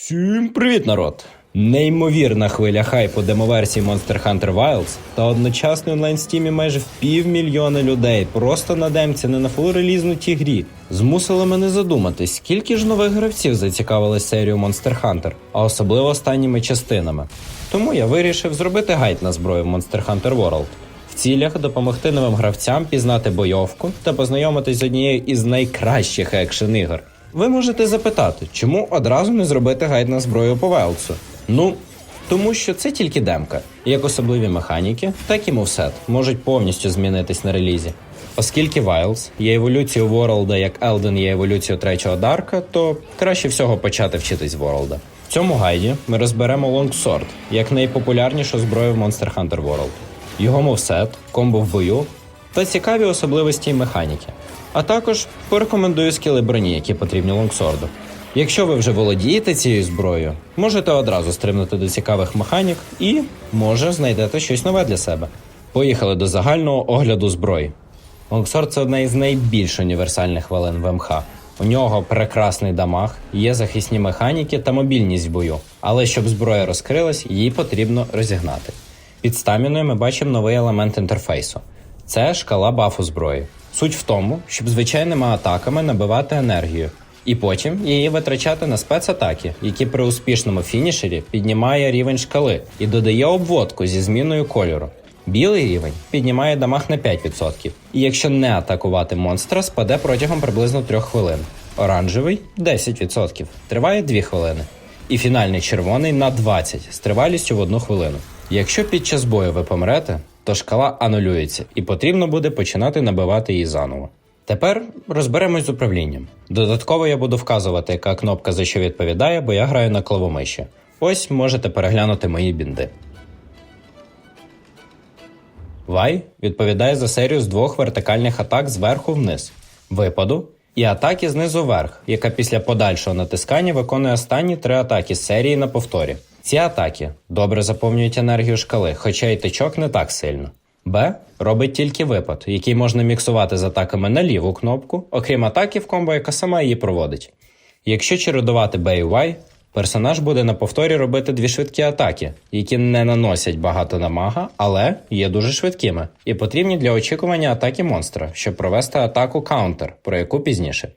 Всім привіт, народ! Неймовірна хвиля хайпу демоверсії Monster Hunter Wilds та одночасно онлайн стімі майже в півмільйона людей просто на демці не на фул-релізнутій грі змусили мене задуматись, скільки ж нових гравців зацікавили серію Monster Hunter, а особливо останніми частинами. Тому я вирішив зробити гайд на зброю Monster Hunter World в цілях допомогти новим гравцям пізнати бойовку та познайомитись з однією із найкращих екшен ігор. Ви можете запитати, чому одразу не зробити гайд на зброю по Велсу? Ну, тому що це тільки демка. Як особливі механіки, так і мовсет можуть повністю змінитись на релізі. Оскільки Wilds є еволюцією Ворлда, як Elden є еволюцією третього Дарка, то краще всього почати вчитись Ворлда. В цьому гайді ми розберемо Longsword як найпопулярнішу зброю в Monster Hunter World, його мовсет, комбо в бою та цікаві особливості механіки. А також порекомендую скіли броні, які потрібні лонгсорду. Якщо ви вже володієте цією зброєю, можете одразу стрибнути до цікавих механік і, може, знайдете щось нове для себе. Поїхали до загального огляду зброї. Лонгсорд це одна із найбільш універсальних хвилин в МХ. У нього прекрасний дамаг, є захисні механіки та мобільність в бою. Але щоб зброя розкрилась, її потрібно розігнати. Під стаміною ми бачимо новий елемент інтерфейсу. Це шкала бафу зброї. Суть в тому, щоб звичайними атаками набивати енергію, і потім її витрачати на спецатаки, які при успішному фінішері піднімає рівень шкали і додає обводку зі зміною кольору. Білий рівень піднімає дамаг на 5%, і якщо не атакувати монстра, спаде протягом приблизно 3 хвилин. Оранжевий 10%, триває 2 хвилини. І фінальний червоний на 20 з тривалістю в 1 хвилину. Якщо під час бою ви помрете, то шкала анулюється і потрібно буде починати набивати її заново. Тепер розберемось з управлінням. Додатково я буду вказувати, яка кнопка за що відповідає, бо я граю на клавомиші. Ось можете переглянути мої бінди. Вай відповідає за серію з двох вертикальних атак зверху вниз, випаду і атаки знизу вверх, яка після подальшого натискання виконує останні три атаки з серії на повторі. Ці атаки добре заповнюють енергію шкали, хоча й тичок не так сильно. Б робить тільки випад, який можна міксувати з атаками на ліву кнопку, окрім атаки в комбо, яка сама її проводить. Якщо чередувати Б і Y, персонаж буде на повторі робити дві швидкі атаки, які не наносять багато намага, але є дуже швидкими і потрібні для очікування атаки монстра, щоб провести атаку каунтер, про яку пізніше.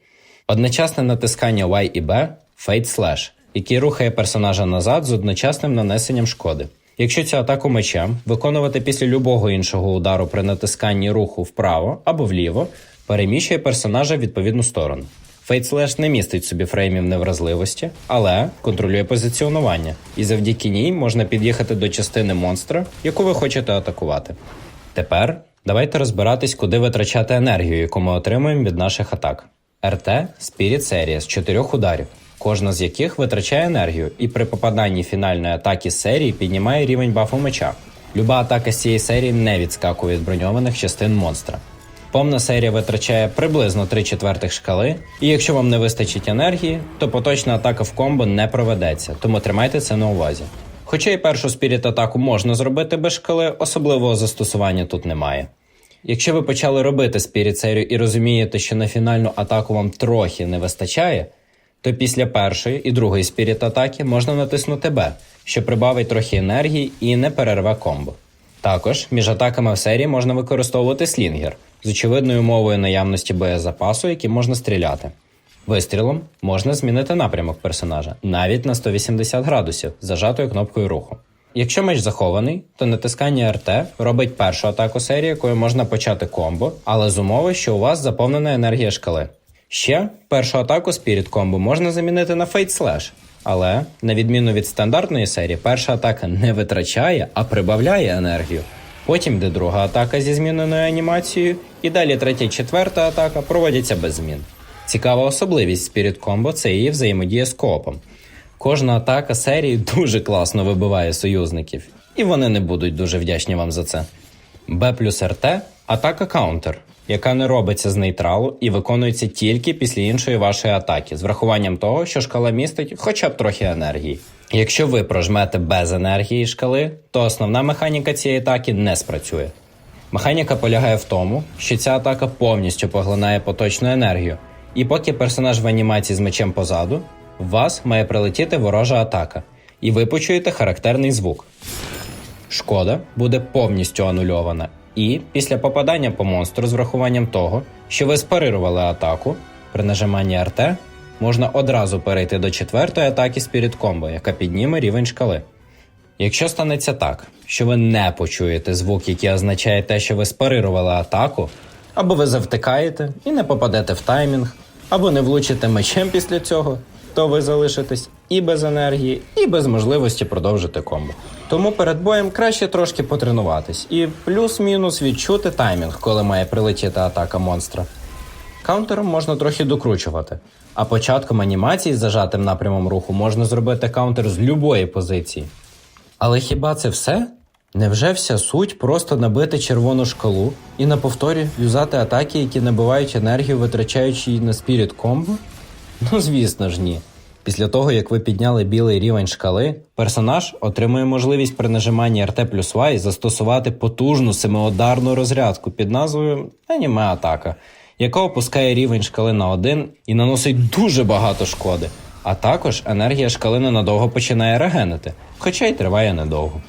Одночасне натискання Y і B – Fate Slash, який рухає персонажа назад з одночасним нанесенням шкоди. Якщо цю атаку мечем виконувати після любого іншого удару при натисканні руху вправо або вліво, переміщує персонажа в відповідну сторону. Slash не містить собі фреймів невразливості, але контролює позиціонування, і завдяки ній можна під'їхати до частини монстра, яку ви хочете атакувати. Тепер давайте розбиратись, куди витрачати енергію, яку ми отримуємо від наших атак. РТ Spirit серія з чотирьох ударів, кожна з яких витрачає енергію, і при попаданні фінальної атаки серії піднімає рівень бафу меча. Люба атака з цієї серії не відскакує від броньованих частин монстра. Повна серія витрачає приблизно 3 четвертих шкали, і якщо вам не вистачить енергії, то поточна атака в комбо не проведеться, тому тримайте це на увазі. Хоча і першу спіріт атаку можна зробити без шкали, особливого застосування тут немає. Якщо ви почали робити спіріт серію і розумієте, що на фінальну атаку вам трохи не вистачає, то після першої і другої спіріт атаки можна натиснути Б, що прибавить трохи енергії і не перерве комбо. Також між атаками в серії можна використовувати слінгер з очевидною умовою наявності боєзапасу, яким можна стріляти. Вистрілом можна змінити напрямок персонажа навіть на 180 градусів зажатою кнопкою руху. Якщо меч захований, то натискання РТ робить першу атаку серії, якою можна почати комбо, але з умови, що у вас заповнена енергія шкали. Ще першу атаку Spirit комбо можна замінити на Fate Slash, але, на відміну від стандартної серії, перша атака не витрачає, а прибавляє енергію. Потім йде друга атака зі зміненою анімацією, і далі третя і четверта атака проводяться без змін. Цікава особливість Spirit Combo – це її взаємодія з коопом. Кожна атака серії дуже класно вибиває союзників, і вони не будуть дуже вдячні вам за це. Б плюс РТ атака каунтер, яка не робиться з нейтралу і виконується тільки після іншої вашої атаки, з врахуванням того, що шкала містить хоча б трохи енергії. Якщо ви прожмете без енергії шкали, то основна механіка цієї атаки не спрацює. Механіка полягає в тому, що ця атака повністю поглинає поточну енергію, і поки персонаж в анімації з мечем позаду, в вас має прилетіти ворожа атака, і ви почуєте характерний звук. Шкода буде повністю анульована, і після попадання по монстру з врахуванням того, що ви спарирували атаку, при нажиманні РТ можна одразу перейти до четвертої атаки Spirit Combo, яка підніме рівень шкали. Якщо станеться так, що ви не почуєте звук, який означає те, що ви спарирували атаку, або ви завтикаєте і не попадете в таймінг, або не влучите мечем після цього, то ви залишитесь і без енергії, і без можливості продовжити комбо. Тому перед боєм краще трошки потренуватись і плюс-мінус відчути таймінг, коли має прилетіти атака монстра. Каунтером можна трохи докручувати, а початком анімації з зажатим напрямом руху можна зробити каунтер з любої позиції. Але хіба це все? Невже вся суть просто набити червону шкалу і на повторі юзати атаки, які набивають енергію, витрачаючи її на спіріт комбо? Ну звісно ж ні. Після того, як ви підняли білий рівень шкали, персонаж отримує можливість при нажиманні RT плюс Y застосувати потужну семиударну розрядку під назвою Аніме Атака, яка опускає рівень шкали на 1 і наносить дуже багато шкоди. А також енергія шкали ненадовго починає регенити, хоча й триває недовго.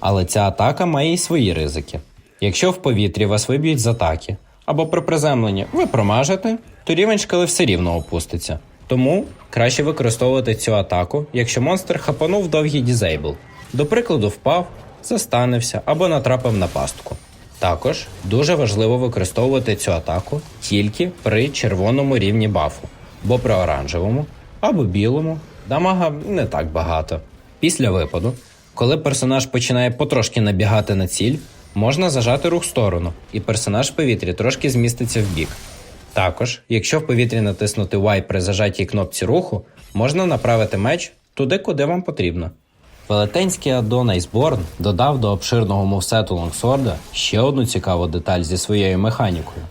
Але ця атака має й свої ризики. Якщо в повітрі вас виб'ють з атаки, або при приземленні ви промажете, то рівень шкали все рівно опуститься. Тому краще використовувати цю атаку, якщо монстр хапанув довгий дізейбл. До прикладу, впав, застанився або натрапив на пастку. Також дуже важливо використовувати цю атаку тільки при червоному рівні бафу, бо при оранжевому або білому дамага не так багато. Після випаду, коли персонаж починає потрошки набігати на ціль, можна зажати рух в сторону, і персонаж в повітрі трошки зміститься в бік. Також, якщо в повітрі натиснути Y при зажатій кнопці руху, можна направити меч туди, куди вам потрібно. Велетенський аддон Iceborne додав до обширного мувсету Лонгсорда ще одну цікаву деталь зі своєю механікою.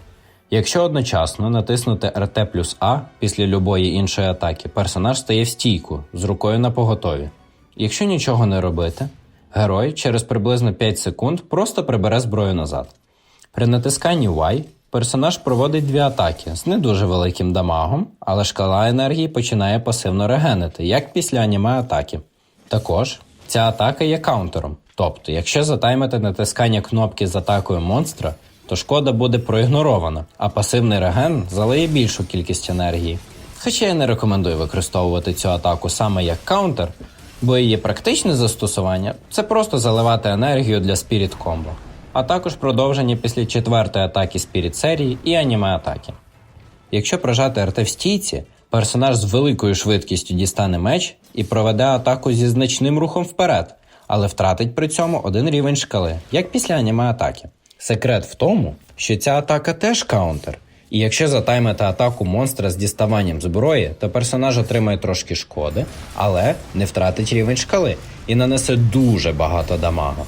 Якщо одночасно натиснути RT плюс А після любої іншої атаки, персонаж стає в стійку з рукою на поготові. Якщо нічого не робити, герой через приблизно 5 секунд просто прибере зброю назад. При натисканні Y персонаж проводить дві атаки з не дуже великим дамагом, але шкала енергії починає пасивно регенити, як після аніме атаки. Також ця атака є каунтером. Тобто, якщо затаймити натискання кнопки з атакою монстра, то шкода буде проігнорована, а пасивний реген залиє більшу кількість енергії. Хоча я не рекомендую використовувати цю атаку саме як каунтер, бо її практичне застосування це просто заливати енергію для спіріт комбо, а також продовження після четвертої атаки спіріт серії і аніме атаки. Якщо прожати РТ в стійці, персонаж з великою швидкістю дістане меч і проведе атаку зі значним рухом вперед, але втратить при цьому один рівень шкали, як після аніме атаки. Секрет в тому, що ця атака теж каунтер. І якщо затаймити атаку монстра з діставанням зброї, то персонаж отримає трошки шкоди, але не втратить рівень шкали і нанесе дуже багато дамага.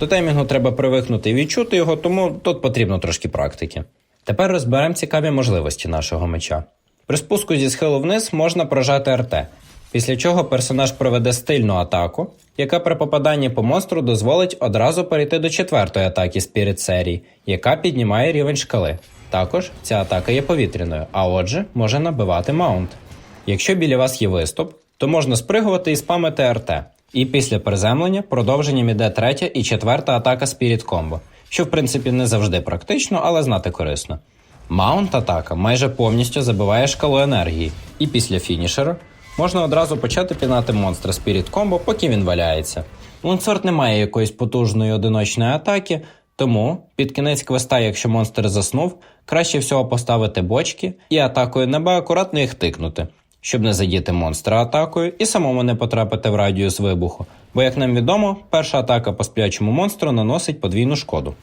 До таймінгу треба привикнути і відчути його, тому тут потрібно трошки практики. Тепер розберемо цікаві можливості нашого меча. При спуску зі схилу вниз можна прожати РТ, після чого персонаж проведе стильну атаку, яка при попаданні по монстру дозволить одразу перейти до четвертої атаки Spirit серії, яка піднімає рівень шкали. Також ця атака є повітряною, а отже, може набивати маунт. Якщо біля вас є виступ, то можна спригувати і спамити РТ. І після приземлення продовженням іде третя і четверта атака Spirit Combo, що в принципі не завжди практично, але знати корисно. Маунт атака майже повністю забиває шкалу енергії, і після фінішера можна одразу почати пінати монстра Spirit Combo, поки він валяється. Лунсорт не має якоїсь потужної одиночної атаки, тому під кінець квеста, якщо монстр заснув, краще всього поставити бочки і атакою неба акуратно їх тикнути, щоб не задіти монстра атакою і самому не потрапити в радіус вибуху. Бо, як нам відомо, перша атака по сплячому монстру наносить подвійну шкоду.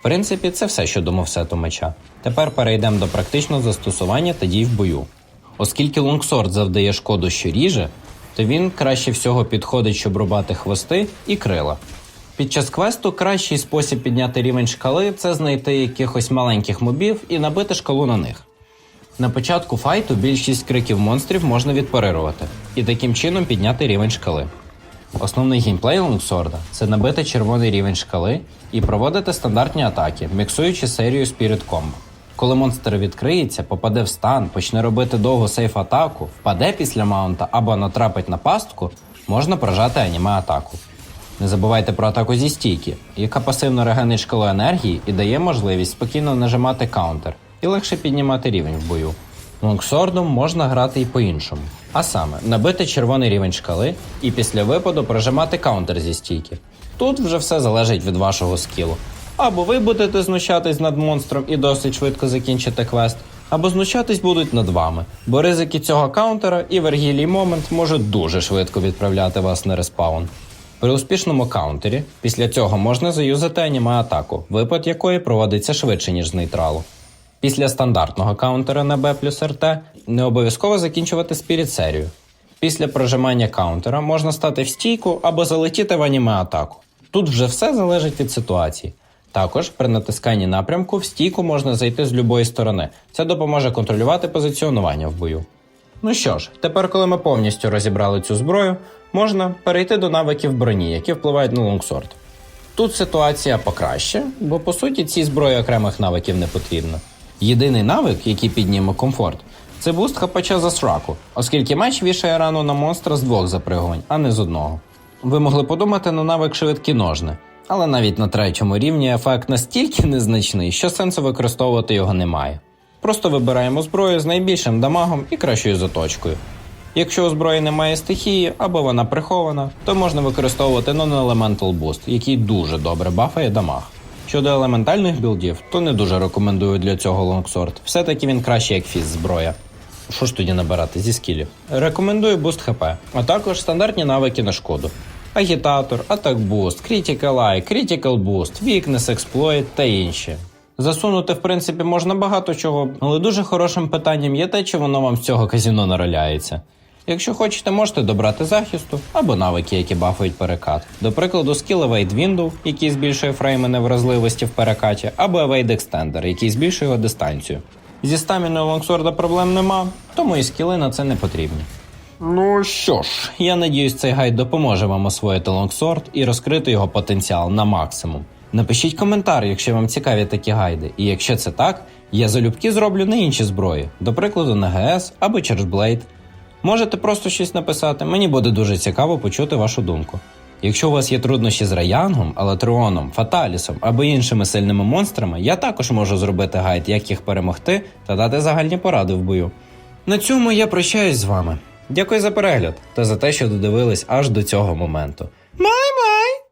В принципі, це все щодо мовсету меча. Тепер перейдемо до практичного застосування та дій в бою. Оскільки лонгсорд завдає шкоду, що ріже, то він краще всього підходить, щоб рубати хвости і крила. Під час квесту кращий спосіб підняти рівень шкали це знайти якихось маленьких мобів і набити шкалу на них. На початку файту більшість криків монстрів можна відпарирувати і таким чином підняти рівень шкали. Основний геймплей лонгсорда це набити червоний рівень шкали і проводити стандартні атаки, міксуючи серію Spirit Combo. Коли монстр відкриється, попаде в стан, почне робити довгу сейф атаку, впаде після маунта або натрапить на пастку, можна прожати аніме атаку. Не забувайте про атаку зі стійки, яка пасивно регенить шкалу енергії і дає можливість спокійно нажимати каунтер і легше піднімати рівень в бою. Лонгсордом можна грати і по-іншому. А саме, набити червоний рівень шкали і після випаду прожимати каунтер зі стійки. Тут вже все залежить від вашого скілу. Або ви будете знущатись над монстром і досить швидко закінчите квест, або знущатись будуть над вами, бо ризики цього каунтера і Вергілій момент можуть дуже швидко відправляти вас на респаун. При успішному каунтері після цього можна заюзати аніме атаку, випад якої проводиться швидше, ніж з нейтралу. Після стандартного каунтера на B плюс РТ не обов'язково закінчувати спіріт серію. Після прожимання каунтера можна стати в стійку або залетіти в аніме атаку. Тут вже все залежить від ситуації. Також при натисканні напрямку в стійку можна зайти з любої сторони. Це допоможе контролювати позиціонування в бою. Ну що ж, тепер, коли ми повністю розібрали цю зброю, можна перейти до навиків броні, які впливають на лонгсорд. Тут ситуація покраще, бо по суті цій зброї окремих навиків не потрібно. Єдиний навик, який підніме комфорт, це буст хапача за сраку, оскільки меч вішає рану на монстра з двох запригувань, а не з одного. Ви могли подумати на навик швидкі ножни, але навіть на третьому рівні ефект настільки незначний, що сенсу використовувати його немає. Просто вибираємо зброю з найбільшим дамагом і кращою заточкою. Якщо у зброї немає стихії або вона прихована, то можна використовувати Non-Elemental Boost, який дуже добре бафає дамаг. Щодо елементальних білдів, то не дуже рекомендую для цього лонгсорт. Все-таки він краще як фіз зброя. Що ж тоді набирати зі скілів? Рекомендую буст ХП, а також стандартні навики на шкоду. Агітатор, Атак Boost, Critical Eye, Critical Boost, Weakness Exploit та інші. Засунути, в принципі, можна багато чого, але дуже хорошим питанням є те, чи воно вам з цього казіно нароляється. Якщо хочете, можете добрати захисту або навики, які бафують перекат. До прикладу, скіл Evade Window, який збільшує фрейми невразливості в перекаті, або Evade Extender, який збільшує його дистанцію. Зі стаміною лонгсорда проблем нема, тому і скіли на це не потрібні. Ну що ж, я надіюсь, цей гайд допоможе вам освоїти лонгсорд і розкрити його потенціал на максимум. Напишіть коментар, якщо вам цікаві такі гайди, і якщо це так, я залюбки зроблю на інші зброї, до прикладу на ГС або Chargeblade. Можете просто щось написати, мені буде дуже цікаво почути вашу думку. Якщо у вас є труднощі з Раянгом, Алатріоном, Фаталісом або іншими сильними монстрами, я також можу зробити гайд, як їх перемогти та дати загальні поради в бою. На цьому я прощаюсь з вами. Дякую за перегляд та за те, що додивились аж до цього моменту. Май-май!